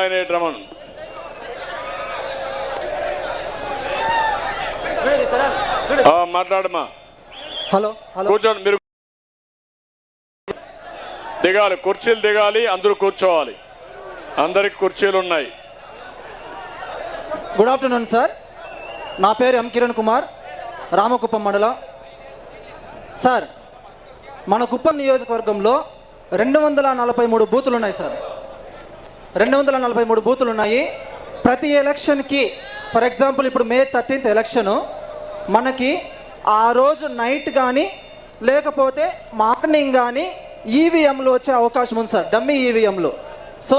అంబాయినేటి Raman hello hello. కూర్చోండి మీరు దిగాలి కుర్చీలు దిగాలి అందరూ కూర్చోవాలి. అందరికి కుర్చీలు ఉన్నాయి. గుడ్ ఆఫ్టర్నూన్ సార్ నా పేరు ఎం కిరణ్ కుమార్ రామకుప్పం మండలం. సార్ మన కుప్పం నియోజకవర్గంలో రెండు వందల నలభై మూడు బూతులు ఉన్నాయి సార్ రెండు వందల నలభై మూడు బూతులు ఉన్నాయి ప్రతి ఎలక్షన్కి ఫర్ ఎగ్జాంపుల్ ఇప్పుడు మే థర్టీన్త్ ఎలక్షను మనకి ఆ రోజు నైట్ కానీ లేకపోతే మార్నింగ్ కానీ ఈవీఎంలు వచ్చే అవకాశం ఉంది సార్ డమ్మీ ఈవీఎంలు. సో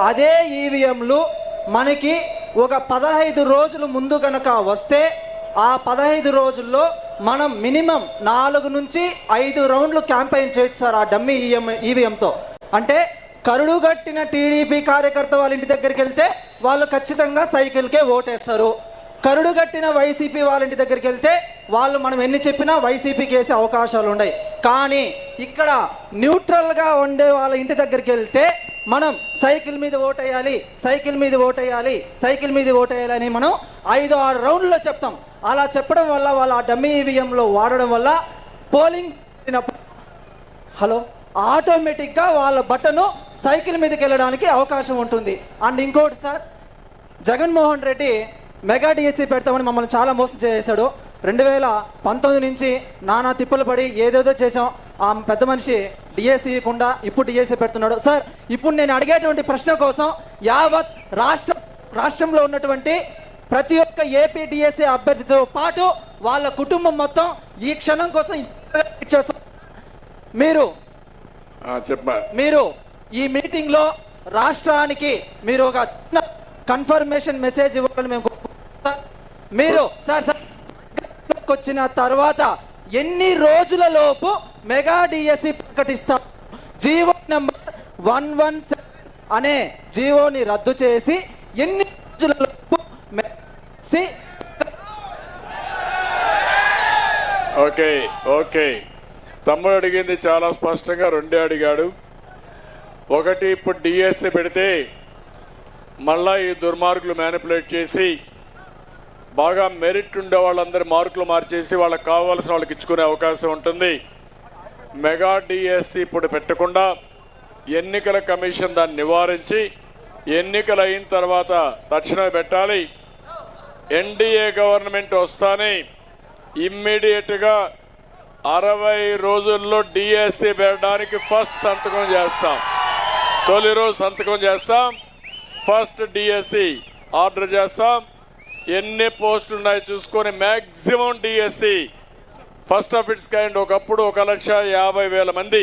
అదే ఈవీఎంలు మనకి ఒక పదహైదు రోజులు ముందు కనుక వస్తే ఆ పదహైదు రోజుల్లో మనం మినిమం నాలుగు నుంచి ఐదు రౌండ్లు క్యాంపెయిన్ చేయొచ్చు సార్ ఆ డమ్మీ ఈఎం ఈవీఎంతో. అంటే కరుడు కట్టిన టీడీపీ కార్యకర్త వాళ్ళ ఇంటి దగ్గరికి వెళ్తే వాళ్ళు ఖచ్చితంగా సైకిల్కే ఓటేస్తారు. కరుడు కట్టిన వైసీపీ వాళ్ళ ఇంటి దగ్గరికి వెళ్తే వాళ్ళు మనం ఎన్ని చెప్పినా వైసీపీకి వేసే అవకాశాలు ఉన్నాయి కానీ ఇక్కడ న్యూట్రల్గా ఉండే వాళ్ళ ఇంటి దగ్గరికి వెళ్తే మనం సైకిల్ మీద ఓటేయాలి సైకిల్ మీద ఓటేయాలి సైకిల్ మీద ఓటేయాలి అని మనం ఐదు ఆరు రౌండ్లో చెప్తాం. అలా చెప్పడం వల్ల వాళ్ళు ఆ డమ్మీ ఈవీఎంలో వాడడం వల్ల పోలింగ్ హలో ఆటోమేటిక్గా వాళ్ళ బట్టను సైకిల్ మీదకి వెళ్ళడానికి అవకాశం ఉంటుంది. అండ్ ఇంకోటి sir Jaganmohan Reddy mega DSC పెడతామని మమ్మల్ని చాలా మోసం చేశాడు. రెండు వేల పంతొమ్మిది నుంచి నానా తిప్పలు పడి ఏదేదో చేసాం ఆ పెద్ద మనిషి డిఎస్సి ఇవ్వకుండా ఇప్పుడు డిఎస్సి పెడుతున్నాడు. సార్ ఇప్పుడు నేను అడిగేటువంటి ప్రశ్న కోసం యావత్ రాష్ట్ర రాష్ట్రంలో ఉన్నటువంటి ప్రతి ఒక్క ఏపీ డిఎస్సి అభ్యర్థితో పాటు వాళ్ళ కుటుంబం మొత్తం ఈ క్షణం కోసం మీరు ఆ, చెప్పమ్మా. మీరు ఈ మీటింగ్లో రాష్ట్రానికి మీరు ఒక చిన్న కన్ఫర్మేషన్ మెసేజ్ ఇవ్వాలని మేము మీరు సార్ సార్ వచ్చిన తర్వాత ఎన్ని రోజుల లోపు మెగా డిఎస్సి ప్రకటిస్తారు GO number one one seven అనే జీవోని రద్దు చేసి ఎన్ని రోజుల లోపు ఓకే ఓకే తమ్ముడు అడిగింది చాలా స్పష్టంగా రెండే అడిగాడు. ఒకటి ఇప్పుడు డిఎస్సి పెడితే మళ్ళా ఈ దుర్మార్గులు మ్యానిపులేట్ చేసి బాగా మెరిట్ ఉండే వాళ్ళందరి మార్కులు మార్చేసి వాళ్ళకి కావాల్సిన వాళ్ళకి ఇచ్చుకునే అవకాశం ఉంటుంది. మెగా డిఎస్సి ఇప్పుడు పెట్టకుండా ఎన్నికల కమిషన్ దాన్ని నివారించి ఎన్నికలు అయిన తర్వాత తక్షణమే పెట్టాలి. ఎన్డీఏ గవర్నమెంట్ వస్తానే ఇమ్మీడియట్గా అరవై రోజుల్లో డిఎస్సి పెట్టడానికి ఫస్ట్ సంతకం చేస్తాం. తొలి రోజు సంతకం చేస్తాం. ఫస్ట్ డిఎస్సి ఆర్డర్ చేస్తాం. ఎన్ని పోస్టులు ఉన్నాయో చూసుకొని maximum DSC first of its kind ఒకప్పుడు ఒక లక్ష యాభై వేల మంది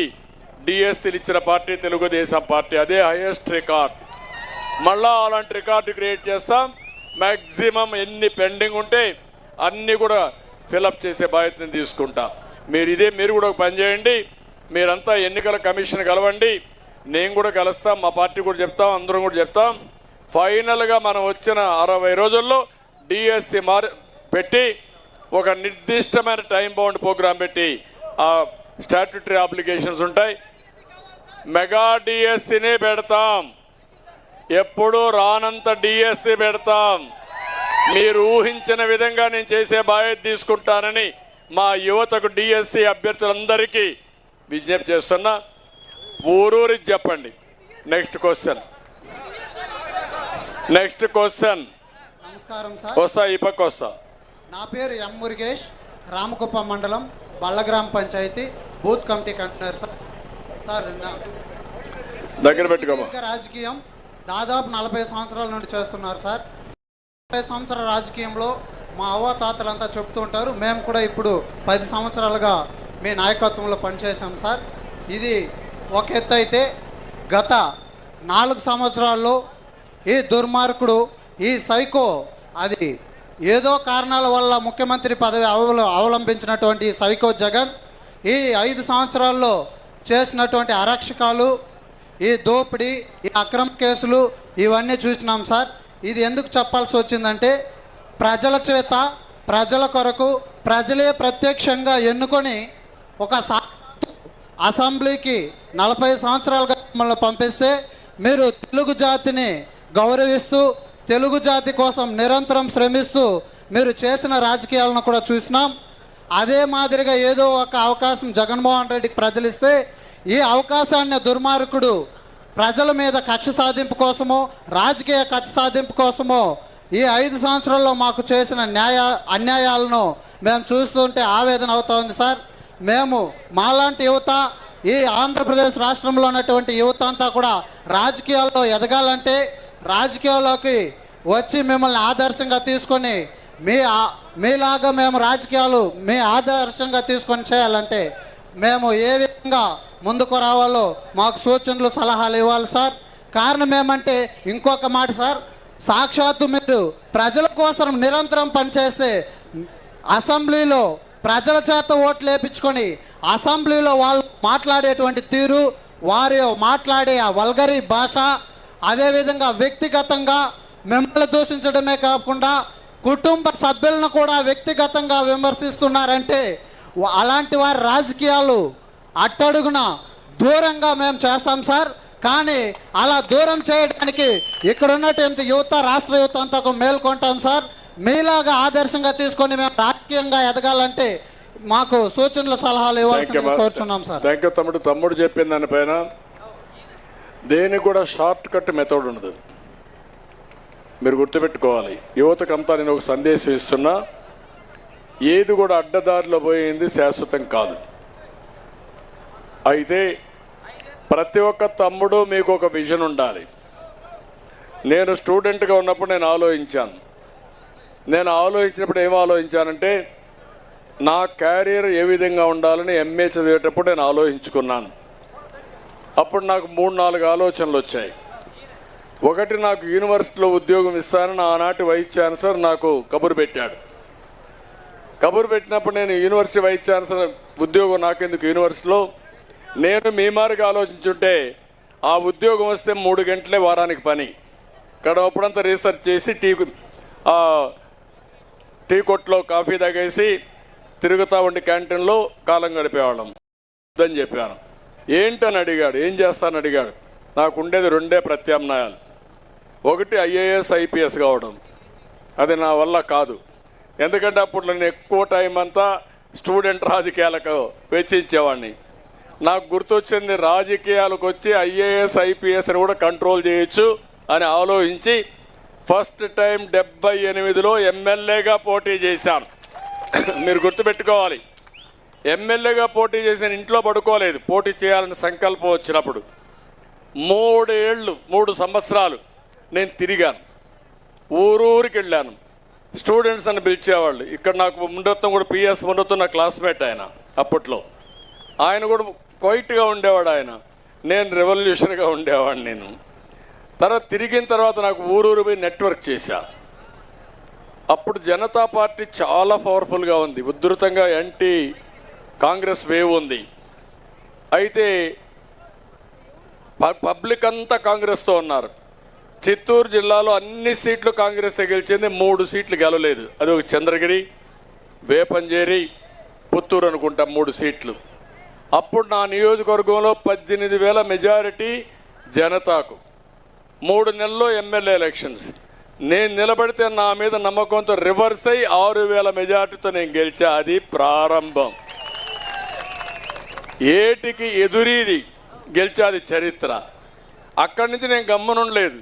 డిఎస్సీలు ఇచ్చిన పార్టీ తెలుగుదేశం పార్టీ. అదే హైయెస్ట్ రికార్డ్ మళ్ళా అలాంటి రికార్డు క్రియేట్ చేస్తాం. మ్యాక్సిమం ఎన్ని పెండింగ్ ఉంటే అన్నీ కూడా ఫిలప్ చేసే బాధ్యతను తీసుకుంటాం. మీరు ఇదే మీరు కూడా ఒక పని చేయండి. మీరంతా ఎన్నికల కమిషన్ కలవండి. నేను కూడా కలుస్తాం మా పార్టీ కూడా చెప్తాం అందరం కూడా చెప్తాం. ఫైనల్గా మనం వచ్చిన అరవై రోజుల్లో డిఎస్సి మారి పెట్టి ఒక నిర్దిష్టమైన టైం బౌండ్ ప్రోగ్రాం పెట్టి ఆ స్టాట్యుటరీ అప్లికేషన్స్ ఉంటాయి. మెగా డిఎస్సిని పెడతాం. ఎప్పుడు రానంత డిఎస్సి పెడతాం. మీరు ఊహించిన విధంగా నేను చేసే బాధ్యత తీసుకుంటానని మా యువతకు డిఎస్సి అభ్యర్థులందరికీ విజ్ఞప్తి చేస్తున్నా. ఊరూరికి చెప్పండి. నెక్స్ట్ క్వశ్చన్ నెక్స్ట్ క్వశ్చన్ నమస్కారం సార్. వస్తా ఈ పక్క వస్తా. నా పేరు ఎం మురుగేష్ రామకుప్పం మండలం Ballagrama panchayat booth committee convener sir. Sir దగ్గర పెట్టుకోమా? రాజకీయం దాదాపు నలభై సంవత్సరాల నుండి చేస్తున్నారు సార్. నలభై సంవత్సరాల రాజకీయంలో మా అవ్వతాతలంతా చెప్తూ ఉంటారు. మేము కూడా ఇప్పుడు పది సంవత్సరాలుగా మీ నాయకత్వంలో పనిచేశాం సార్. ఇది ఒక ఎత్తు అయితే గత నాలుగు సంవత్సరాల్లో ఈ దుర్మార్గుడు ఈ సైకో అది ఏదో కారణాల వల్ల ముఖ్యమంత్రి పదవి అవల అవలంబించినటువంటి సైకో జగన్ ఈ ఐదు సంవత్సరాల్లో చేసినటువంటి అరక్షకాలు ఈ దోపిడీ ఈ అక్రమ కేసులు ఇవన్నీ చూసినాం సార్. ఇది ఎందుకు చెప్పాల్సి వచ్చిందంటే ప్రజల చేత ప్రజల కొరకు ప్రజలే ప్రత్యక్షంగా ఎన్నుకొని ఒక సా అసెంబ్లీకి నలభై సంవత్సరాలుగా మిమ్మల్ని పంపిస్తే మీరు తెలుగు జాతిని గౌరవిస్తూ తెలుగు జాతి కోసం నిరంతరం శ్రమిస్తూ మీరు చేసిన రాజకీయాలను కూడా చూసినాం. అదే మాదిరిగా ఏదో ఒక అవకాశం జగన్మోహన్ రెడ్డికి ప్రజలు ఇస్తే ఈ అవకాశాన్ని దుర్మార్గుడు ప్రజల మీద కక్ష సాధింపు కోసమో రాజకీయ కక్ష సాధింపు కోసమో ఈ ఐదు సంవత్సరాల్లో మాకు చేసిన న్యాయ అన్యాయాలను మేము చూస్తుంటే ఆవేదన అవుతోంది సార్. మేము మాలాంటి యువత ఈ ఆంధ్రప్రదేశ్ రాష్ట్రంలో ఉన్నటువంటి యువత అంతా కూడా రాజకీయాల్లో ఎదగాలంటే రాజకీయాల్లోకి వచ్చి మిమ్మల్ని ఆదర్శంగా తీసుకొని మీ మీలాగా మేము రాజకీయాలు మీ ఆదర్శంగా తీసుకొని చేయాలంటే మేము ఏ విధంగా ముందుకు రావాలో మాకు సూచనలు సలహాలు ఇవ్వాలి సార్. కారణం ఏమంటే ఇంకొక మాట సార్ సాక్షాత్తు మీరు ప్రజల కోసం నిరంతరం పనిచేస్తే అసెంబ్లీలో ప్రజల చేత ఓట్లు వేపించుకొని అసెంబ్లీలో వాళ్ళు మాట్లాడేటువంటి తీరు వారి మాట్లాడే ఆ వల్గరి భాష అదేవిధంగా వ్యక్తిగతంగా మిమ్మల్ని దూషించడమే కాకుండా కుటుంబ సభ్యులను కూడా వ్యక్తిగతంగా విమర్శిస్తున్నారంటే అలాంటి వారి రాజకీయాలు అట్టడుగున దూరంగా మేము చేస్తాం సార్. కానీ అలా దూరం చేయడానికి ఇక్కడ ఉన్నటువంటి యువత రాష్ట్ర యువత అంతా మేల్కొంటాం సార్. మీలాగా ఆదర్శంగా తీసుకొని మేము రాజకీయంగా ఎదగాలంటే మాకు సూచనలు సలహాలు ఇవ్వాల్సిందిగా కోరుచున్నాం సార్. థ్యాంక్ యూ తమ్ముడు. తమ్ముడు చెప్పిన దానిపైన దేనికి కూడా షార్ట్ కట్ మెథడ్ ఉండదు. మీరు గుర్తుపెట్టుకోవాలి. యువతకంతా నేను ఒక సందేశం ఇస్తున్నా. ఏది కూడా అడ్డదారిలో పోయింది శాశ్వతం కాదు. అయితే ప్రతి ఒక్క తమ్ముడు మీకు ఒక విజన్ ఉండాలి. నేను స్టూడెంట్గా ఉన్నప్పుడు నేను ఆలోచించాను. నేను ఆలోచించినప్పుడు ఏం ఆలోచించానంటే నా క్యారియర్ ఏ విధంగా ఉండాలని ఎంఏ చదివేటప్పుడు నేను ఆలోచించుకున్నాను. అప్పుడు నాకు మూడు నాలుగు ఆలోచనలు వచ్చాయి. ఒకటి నాకు యూనివర్సిటీలో ఉద్యోగం ఇస్తానని ఆనాటి వైస్ ఛాన్సలర్ నాకు కబురు పెట్టాడు. కబురు పెట్టినప్పుడు నేను యూనివర్సిటీ వైస్ ఛాన్సలర్ ఉద్యోగం నాకెందుకు యూనివర్సిటీలో? నేను మీ మార్గం ఆలోచించుంటే ఆ ఉద్యోగం వస్తే మూడు గంటలే వారానికి పని. గడవప్పుడంతా రీసెర్చ్ చేసి టీ టీ కొట్లో కాఫీ తాగేసి తిరుగుతా ఉండి క్యాంటీన్లో కాలం గడిపేవాళ్ళం. అని చెప్పాను. ఏంటని అడిగాడు ఏం చేస్తానని అడిగాడు. నాకు ఉండేది రెండే ప్రత్యామ్నాయాలు. ఒకటి ఐఏఎస్ ఐపీఎస్ కావడం. అది నా వల్ల కాదు. ఎందుకంటే అప్పుడు నేను ఎక్కువ టైం అంతా స్టూడెంట్ రాజకీయాలకు వెచ్చించేవాడిని. నాకు గుర్తొచ్చింది రాజకీయాలకు వచ్చి ఐఏఎస్ ఐపీఎస్ని కూడా కంట్రోల్ చేయొచ్చు అని ఆలోచించి ఫస్ట్ టైం డెబ్బై ఎనిమిదిలో ఎమ్మెల్యేగా పోటీ చేశాను మీరు గుర్తుపెట్టుకోవాలి. ఎమ్మెల్యేగా పోటీ చేసిన ఇంట్లో పడుకోలేదు. పోటీ చేయాలని సంకల్పం వచ్చినప్పుడు మూడేళ్ళు మూడు సంవత్సరాలు నేను తిరిగాను. ఊరూరికి వెళ్ళాను. స్టూడెంట్స్ అని పిలిచేవాళ్ళు. ఇక్కడ నాకు ముండత్వం కూడా పిఎస్ ముండత్వం నా క్లాస్మేట్ ఆయన అప్పట్లో. ఆయన కూడా క్వైట్గా ఉండేవాడు ఆయన. నేను రెవల్యూషన్గా ఉండేవాడిని నేను. తర్వాత తిరిగిన తర్వాత నాకు ఊరూరు పోయి నెట్వర్క్ చేశా. అప్పుడు జనతా పార్టీ చాలా పవర్ఫుల్గా ఉంది. ఉధృతంగా యాంటీ కాంగ్రెస్ వేవ్ ఉంది. అయితే పబ్లిక్ అంతా కాంగ్రెస్తో ఉన్నారు. చిత్తూరు జిల్లాలో అన్ని సీట్లు కాంగ్రెస్ గెలిచింది. మూడు సీట్లు గెలవలేదు. అది ఒక చంద్రగిరి వేపంజేరి పుత్తూరు అనుకుంటా మూడు సీట్లు. అప్పుడు నా నియోజకవర్గంలో పద్దెనిమిది వేల మెజారిటీ జనతాకు. మూడు నెలల్లో ఎమ్మెల్యే ఎలక్షన్స్ నేను నిలబడితే నా మీద నమ్మకంతో రివర్స్ అయ్యి ఆరు వేల మెజార్టీతో నేను గెలిచా. అది ప్రారంభం. ఏటికి ఎదురీది గెలిచాది చరిత్ర. అక్కడి నుంచి నేను గమ్మనుండలేదు.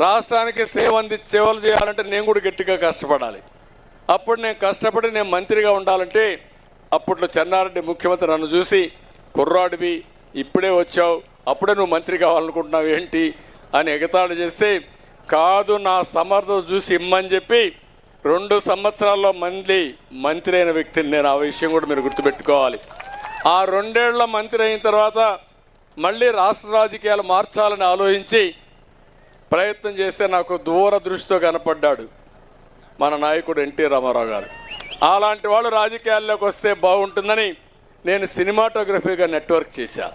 రాష్ట్రానికి సేవ అంది సేవలు చేయాలంటే నేను కూడా గట్టిగా కష్టపడాలి. అప్పుడు నేను కష్టపడి నేను మంత్రిగా ఉండాలంటే అప్పట్లో చెన్నారెడ్డి ముఖ్యమంత్రి నన్ను చూసి కుర్రాడివి ఇప్పుడే వచ్చావు. అప్పుడే నువ్వు మంత్రి కావాలనుకుంటున్నావు. ఏంటి? అని ఎగతాళి చేస్తే కాదు నా సమర్థత చూసి ఇమ్మని చెప్పి రెండు సంవత్సరాల్లో మళ్ళీ మంత్రి అయిన వ్యక్తిని నేను ఆ విషయం కూడా మీరు గుర్తుపెట్టుకోవాలి. ఆ రెండేళ్ళ మంత్రి అయిన తర్వాత మళ్ళీ రాష్ట్ర రాజకీయాలు మార్చాలని ఆలోచించి ప్రయత్నం చేస్తే నాకు దూరదృష్టితో కనపడ్డాడు మన నాయకుడు ఎన్టీ రామారావు గారు. అలాంటి వాళ్ళు రాజకీయాల్లోకి వస్తే బాగుంటుందని నేను సినిమాటోగ్రఫీగా నెట్వర్క్ చేశా.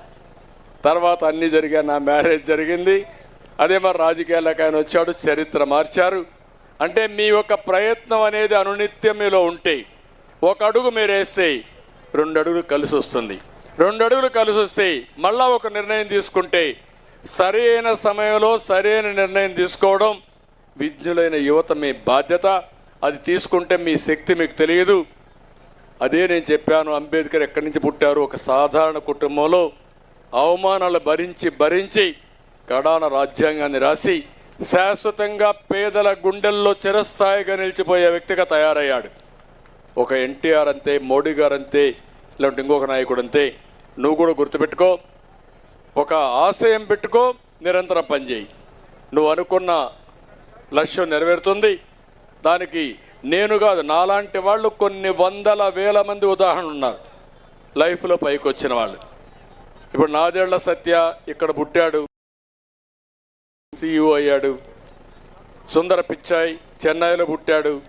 తర్వాత అన్నీ జరిగా నా మ్యారేజ్ జరిగింది. అదే మరి రాజకీయాలకు ఆయన వచ్చాడు చరిత్ర మార్చారు. అంటే మీ యొక్క ప్రయత్నం అనేది అనునిత్యం మీలో ఉంటే ఒక అడుగు మీరు వేస్తే రెండు అడుగులు కలిసి వస్తుంది. రెండు అడుగులు కలిసి వస్తే మళ్ళా ఒక నిర్ణయం తీసుకుంటే సరైన సమయంలో సరైన నిర్ణయం తీసుకోవడం విజ్ఞులైన యువత మీ బాధ్యత. అది తీసుకుంటే మీ శక్తి మీకు తెలియదు. అదే నేను చెప్పాను అంబేద్కర్ ఎక్కడి నుంచి పుట్టారు? ఒక సాధారణ కుటుంబంలో అవమానాలు భరించి భరించి కడాన రాజ్యాంగాన్ని రాసి శాశ్వతంగా పేదల గుండెల్లో చిరస్థాయిగా నిలిచిపోయే వ్యక్తిగా తయారయ్యాడు. ఒక ఎన్టీఆర్ అంతే మోడీ గారు అంతే ఇలాంటి ఇంకొక నాయకుడు అంతే. నువ్వు కూడా గుర్తుపెట్టుకో ఒక ఆశయం పెట్టుకో నిరంతరం పనిచేయి. నువ్వు అనుకున్న లక్ష్యం నెరవేరుతుంది. దానికి నేను కాదు నాలాంటి వాళ్ళు కొన్ని వందల వేల మంది ఉదాహరణ ఉన్నారు. లైఫ్లో పైకి వచ్చిన వాళ్ళు. ఇప్పుడు నాదేళ్ళ సత్య ఇక్కడ పుట్టాడు. సిఇఓ అయ్యాడు. సుందర పిచ్చాయ్ చెన్నైలో పుట్టాడు.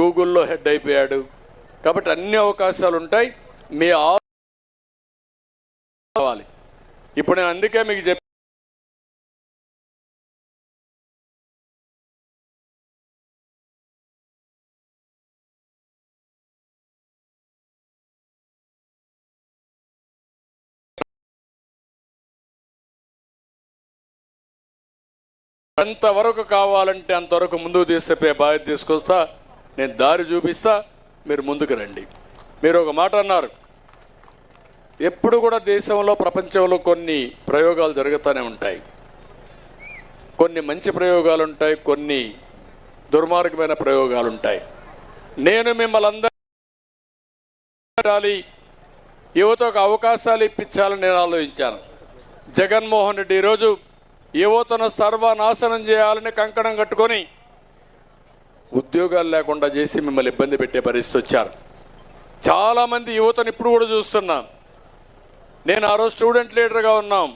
గూగుల్లో హెడ్ అయిపోయాడు. కాబట్టి అన్ని అవకాశాలు ఉంటాయి. మీ ఆ కావాలి. ఇప్పుడు నేను అందుకే మీకు ఎంతవరకు కావాలంటే అంతవరకు ముందుకు తీసుకుపోయే బాధ్యత తీసుకొస్తా నేను దారి చూపిస్తా మీరు ముందుకు రండి. మీరు ఒక మాట అన్నారు. ఎప్పుడు కూడా దేశంలో ప్రపంచంలో కొన్ని ప్రయోగాలు జరుగుతూనే ఉంటాయి. కొన్ని మంచి ప్రయోగాలు ఉంటాయి కొన్ని దుర్మార్గమైన ప్రయోగాలు ఉంటాయి. నేను మిమ్మల్ని అందరి యువతకు అవకాశాలు ఇప్పించాలని నేను ఆలోచించాను. జగన్మోహన్ రెడ్డి ఈరోజు యువతను సర్వనాశనం చేయాలని కంకణం కట్టుకొని ఉద్యోగాలు లేకుండా చేసి మిమ్మల్ని ఇబ్బంది పెట్టే పరిస్థితి వచ్చారు. చాలామంది యువతను ఇప్పుడు కూడా చూస్తున్నాం. నేను ఆ రోజు స్టూడెంట్ లీడర్గా ఉన్నాం.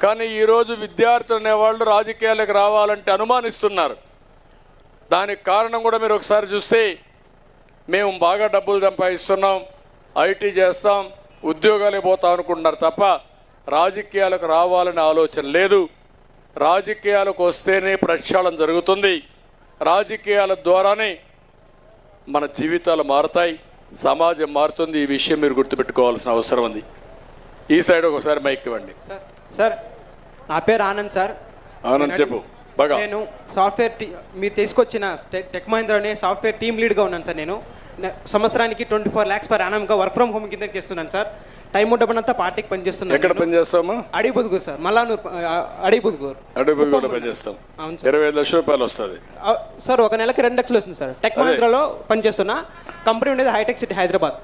కానీ ఈరోజు విద్యార్థులు అనేవాళ్ళు రాజకీయాలకు రావాలంటే అనుమానిస్తున్నారు. దానికి కారణం కూడా మీరు ఒకసారి చూస్తే మేము బాగా డబ్బులు సంపాదిస్తున్నాం ఐటీ చేస్తాం ఉద్యోగాలే పోతాం అనుకుంటున్నారు తప్ప రాజకీయాలకు రావాలనే ఆలోచన లేదు. రాజకీయాలకు వస్తేనే ప్రక్షాళన జరుగుతుంది. రాజకీయాల ద్వారానే మన జీవితాలు మారుతాయి సమాజం మారుతుంది. ఈ విషయం మీరు గుర్తుపెట్టుకోవాల్సిన అవసరం ఉంది. ఈ సైడ్ ఒకసారి మైక్ ఇవ్వండి. సార్ సార్ నా పేరు ఆనంద్ సార్. ఆనంద్ చెప్పు. బాగా. నేను సాఫ్ట్వేర్ టీ మీరు తీసుకొచ్చిన టెక్ మహీంద్రా అనే సాఫ్ట్వేర్ టీమ్ లీడ్గా ఉన్నాను సార్ నేను. సంవత్సరానికి ట్వంటీ ఫోర్ ల్యాక్స్ పర్ యానంగా వర్క్ ఫ్రమ్ హోమ్ కింద చేస్తున్నాను సార్. టైం ఉండబడినంతా పార్టీకి పనిచేస్తున్నాను ఎక్కడ నేను. పని చేస్తామా అడవి బుదుగూరు సార్ మల్లానూరు అడవి బుదుగూరు అడుగు కూడా పని చేస్తాం అవును సార్. ఇరవై లక్షల రూపాయలు వస్తుంది. సార్ ఒక నెలకి రెండు లక్షలు వస్తుంది సార్. టెక్. మహీంద్రాలో పనిచేస్తున్నా కంపెనీ ఉండేది హైటెక్ సిటీ హైదరాబాద్.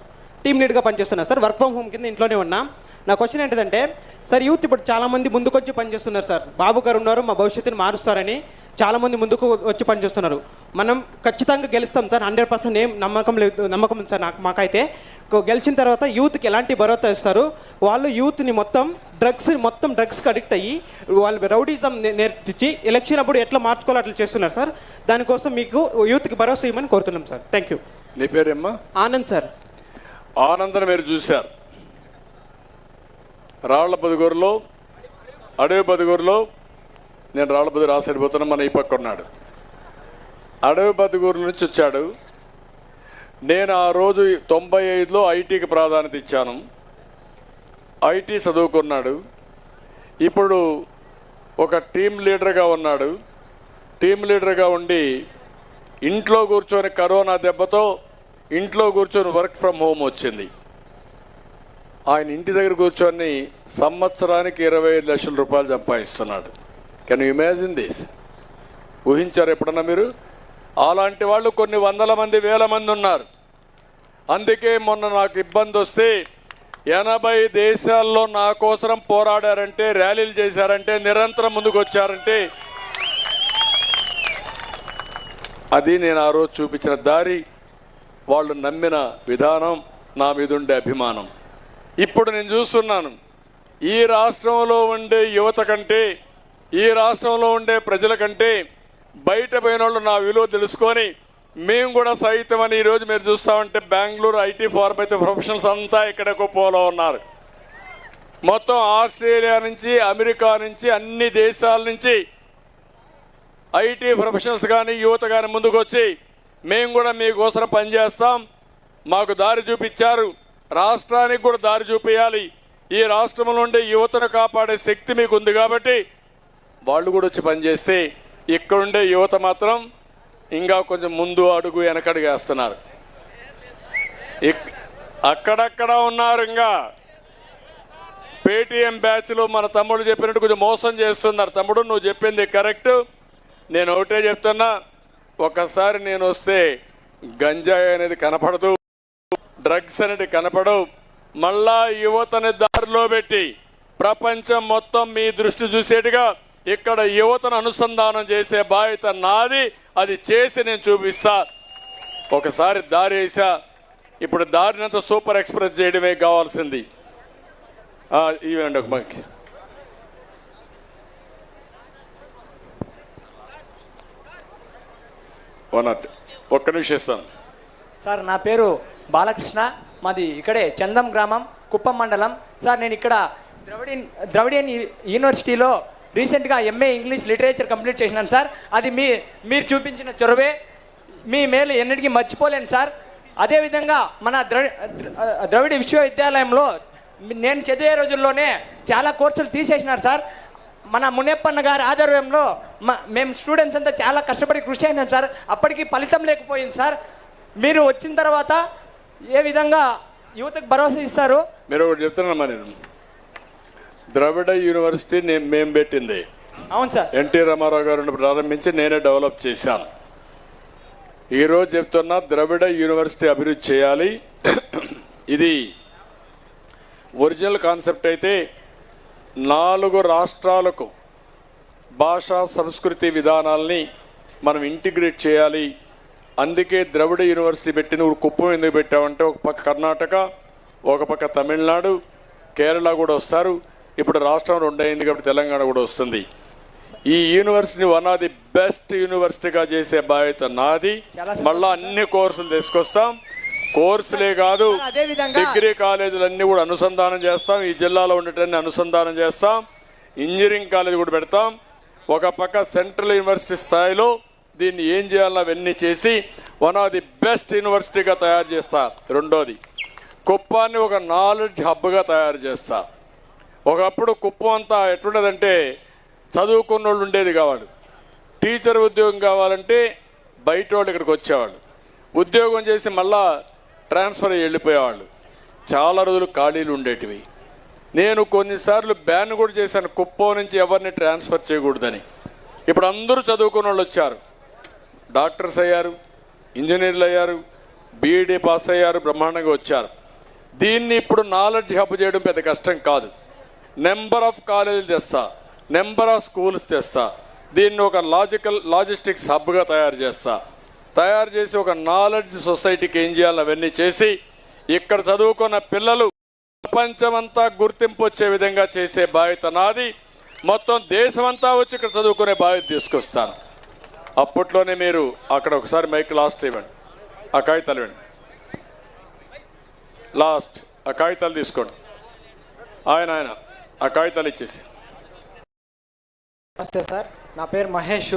టీమ్ లీడ్గా పనిచేస్తున్నా సార్. వర్క్ ఫ్రమ్ హోమ్ కింద ఇంట్లోనే ఉన్నా. నా క్వశ్చన్ ఏంటిదంటే సార్ యూత్ ఇప్పుడు చాలా మంది ముందుకొచ్చి పనిచేస్తున్నారు సార్. బాబు గారు ఉన్నారు మా భవిష్యత్తుని మారుస్తారని చాలా మంది ముందుకు వచ్చి పనిచేస్తున్నారు. మనం ఖచ్చితంగా గెలుస్తాం సార్ హండ్రెడ్ పర్సెంట్ ఏం నమ్మకం లేదు నమ్మకం సార్ నాకు మాకైతే. గెలిచిన తర్వాత యూత్కి ఎలాంటి భరోసా ఇస్తారు? వాళ్ళు యూత్ని మొత్తం డ్రగ్స్ మొత్తం డ్రగ్స్కి అడిక్ట్ అయ్యి వాళ్ళు రౌడీజం నేర్పించి ఎలక్షన్ అప్పుడు ఎట్లా మార్చుకోవాలో అట్లా చేస్తున్నారు సార్. దానికోసం మీకు యూత్కి భరోసా ఇవ్వమని కోరుతున్నాం సార్. థ్యాంక్ యూ నీ పేరేమ్మా? ఆనంద్ సార్. ఆనందను మీరు చూశారు. రాళ్ళ బదుగూరులో అడవి బదుగూరులో నేను రాళ్ళ పదుగురు ఆశ్చర్యపోతున్నా మన ఈ పక్క ఉన్నాడు. అడవి బదుగూరు నుంచి వచ్చాడు. నేను ఆ రోజు తొంభై ఐదులో ఐటీకి ప్రాధాన్యత ఇచ్చాను. ఐటీ చదువుకున్నాడు. ఇప్పుడు ఒక టీం లీడర్గా ఉన్నాడు. టీం లీడర్గా ఉండి ఇంట్లో కూర్చొని కరోనా దెబ్బతో ఇంట్లో కూర్చొని వర్క్ ఫ్రమ్ హోమ్ వచ్చింది. ఆయన ఇంటి దగ్గర కూర్చొని సంవత్సరానికి ఇరవై ఐదు లక్షల రూపాయలు సంపాదిస్తున్నాడు. కెన్ యూ ఇమాజిన్ దిస్ ఊహించారు ఎప్పుడన్నా మీరు? అలాంటి వాళ్ళు కొన్ని వందల మంది వేల మంది ఉన్నారు. అందుకే మొన్న నాకు ఇబ్బంది వస్తే ఎనభై దేశాల్లో నా కోసం పోరాడారంటే ర్యాలీలు చేశారంటే నిరంతరం ముందుకు వచ్చారంటే అది నేను ఆ రోజు చూపించిన దారి వాళ్ళు నమ్మిన విధానం నా మీద ఉండే అభిమానం. ఇప్పుడు నేను చూస్తున్నాను. ఈ రాష్ట్రంలో ఉండే యువత కంటే ఈ రాష్ట్రంలో ఉండే ప్రజల కంటే బయట పోయిన వాళ్ళు నా విలువ తెలుసుకొని మేము కూడా సైతం అని ఈరోజు మీరు చూస్తామంటే బెంగళూరు ఐటీ ఫార్మ్ అయితే ప్రొఫెషనల్స్ అంతా ఇక్కడ పోలో ఉన్నారు. మొత్తం ఆస్ట్రేలియా నుంచి అమెరికా నుంచి అన్ని దేశాల నుంచి ఐటీ ప్రొఫెషనల్స్ కానీ యువత కానీ ముందుకు వచ్చి మేము కూడా మీకోసం పనిచేస్తాం. మాకు దారి చూపించారు. రాష్ట్రానికి కూడా దారి చూపించాలి ఈ రాష్ట్రంలో ఉండే యువతను కాపాడే శక్తి మీకు ఉంది కాబట్టి వాళ్ళు కూడా వచ్చి పనిచేస్తే ఇక్కడుండే యువత మాత్రం ఇంకా కొంచెం ముందు అడుగు వెనకడుగు వేస్తున్నారు. ఇక్- అక్కడక్కడ ఉన్నారు ఇంకా. పేటీఎం బ్యాచ్లో మన తమ్ముడు చెప్పినట్టు కొంచెం మోసం చేస్తున్నారు. తమ్ముడు నువ్వు చెప్పింది కరెక్ట్. నేను ఒకటే చెప్తున్నా. ఒకసారి నేను వస్తే గంజాయి అనేది కనపడదు. డ్రగ్స్ అనేది కనపడవు. మళ్ళా యువతని దారిలో పెట్టి ప్రపంచం మొత్తం మీ దృష్టి చూసేట్టుగా ఇక్కడ యువతను అనుసంధానం చేసే బాధ్యత నాది. అది చేసి నేను చూపిస్తా. ఒకసారి దారి వేసా. ఇప్పుడు దారినంత సూపర్ ఎక్స్ప్రెస్ చేయడమే కావాల్సింది. ఇవ్వండి ఒక మనకి వన్ నాట్. ఒక్క నిమిషం ఇస్తాను. సార్ నా పేరు బాలకృష్ణ మాది ఇక్కడే చందం గ్రామం కుప్పం మండలం. సార్ నేను ఇక్కడ ద్రవిడియన్ ద్రవిడియన్ యూనివర్సిటీలో రీసెంట్గా ఎంఏ ఇంగ్లీష్ లిటరేచర్ కంప్లీట్ చేసినాను సార్. అది మీ మీరు చూపించిన చొరవే. మీ మేలు ఎన్నిటికీ మర్చిపోలేను సార్. అదేవిధంగా మన ద్రవి ద్రవిడ విశ్వవిద్యాలయంలో నేను చదివే రోజుల్లోనే చాలా కోర్సులు తీసేసినారు సార్. మన మునేప్పన్న గారి ఆధ్వర్యంలో మ- మేము స్టూడెంట్స్ అంతా చాలా కష్టపడి కృషి అయినాం సార్. అప్పటికి ఫలితం లేకపోయింది సార్. మీరు వచ్చిన తర్వాత ఏ విధంగా యువతకు భరోసా ఇస్తారు? మీరు ఒకటి చెప్తున్నానమ్మా నేను. ద్రవిడ యూనివర్సిటీ నేను మేము పెట్టింది. అవును సార్. ఎన్టీ రామారావు గారిని ప్రారంభించి నేనే డెవలప్ చేశాను. ఈరోజు చెప్తున్నా ద్రవిడ యూనివర్సిటీ అభివృద్ధి చేయాలి. ఇది ఒరిజినల్ కాన్సెప్ట్ అయితే నాలుగు రాష్ట్రాలకు భాషా సంస్కృతి విధానాల్ని మనం ఇంటిగ్రేట్ చేయాలి. అందుకే ద్రవిడ యూనివర్సిటీ పెట్టింది ఇప్పుడు కుప్పం ఎందుకు పెట్టామంటే ఒక పక్క కర్ణాటక ఒక పక్క తమిళనాడు కేరళ కూడా వస్తారు. ఇప్పుడు రాష్ట్రం రెండైంది కాబట్టి తెలంగాణ కూడా వస్తుంది. ఈ university one of the best యూనివర్సిటీగా చేసే బాధ్యత నాది. మళ్ళా అన్ని కోర్సులు తీసుకొస్తాం. కోర్సులే కాదు డిగ్రీ కాలేజీలన్నీ కూడా అనుసంధానం చేస్తాం. ఈ జిల్లాలో ఉండేటన్ని అనుసంధానం చేస్తాం. ఇంజనీరింగ్ కాలేజ్ కూడా పెడతాం. ఒక పక్క సెంట్రల్ యూనివర్సిటీ స్థాయిలో దీన్ని ఏం చేయాలో అవన్నీ చేసి వన్ ఆఫ్ ది బెస్ట్ యూనివర్సిటీగా తయారు చేస్తా. రెండోది కుప్పాన్ని ఒక నాలెడ్జ్ హబ్గా తయారు చేస్తా. ఒకప్పుడు కుప్పం అంతా ఎట్లుండదంటే చదువుకున్న వాళ్ళు ఉండేది కావాలి. టీచర్ ఉద్యోగం కావాలంటే బయట వాళ్ళు ఇక్కడికి వచ్చేవాళ్ళు. ఉద్యోగం చేసి మళ్ళా ట్రాన్స్ఫర్ అయ్యి వెళ్ళిపోయేవాళ్ళు. చాలా రోజులు ఖాళీలు ఉండేటివి. నేను కొన్నిసార్లు బ్యాన్ కూడా చేశాను కుప్పం నుంచి ఎవరిని ట్రాన్స్ఫర్ చేయకూడదని. ఇప్పుడు అందరూ చదువుకున్న వాళ్ళు వచ్చారు. డాక్టర్స్ అయ్యారు ఇంజనీర్లు అయ్యారు బీఈడీ పాస్ అయ్యారు బ్రహ్మాండంగా వచ్చారు. దీన్ని ఇప్పుడు నాలెడ్జ్ హబ్ చేయడం పెద్ద కష్టం కాదు. నెంబర్ ఆఫ్ కాలేజీలు తెస్తా నెంబర్ ఆఫ్ స్కూల్స్ తెస్తా దీన్ని ఒక లాజికల్ లాజిస్టిక్స్ హబ్గా తయారు చేస్తా. తయారు చేసి ఒక నాలెడ్జ్ సొసైటీకి ఏం చేయాలి అవన్నీ చేసి ఇక్కడ చదువుకున్న పిల్లలు ప్రపంచమంతా గుర్తింపు వచ్చే విధంగా చేసే బాధ్యత నాది. మొత్తం దేశమంతా వచ్చి ఇక్కడ చదువుకునే బాధ్యత తీసుకొస్తాను. అప్పట్లోనే మీరు అక్కడ ఒకసారి మైక్ లాస్ట్ ఇవ్వండి. ఆ కాగితాలు ఇవ్వండి. లాస్ట్ ఆ కాగితాలు తీసుకోండి. ఆయన ఆయన ఆ కాగితాలు ఇచ్చేసి. నమస్తే సార్ నా పేరు మహేష్.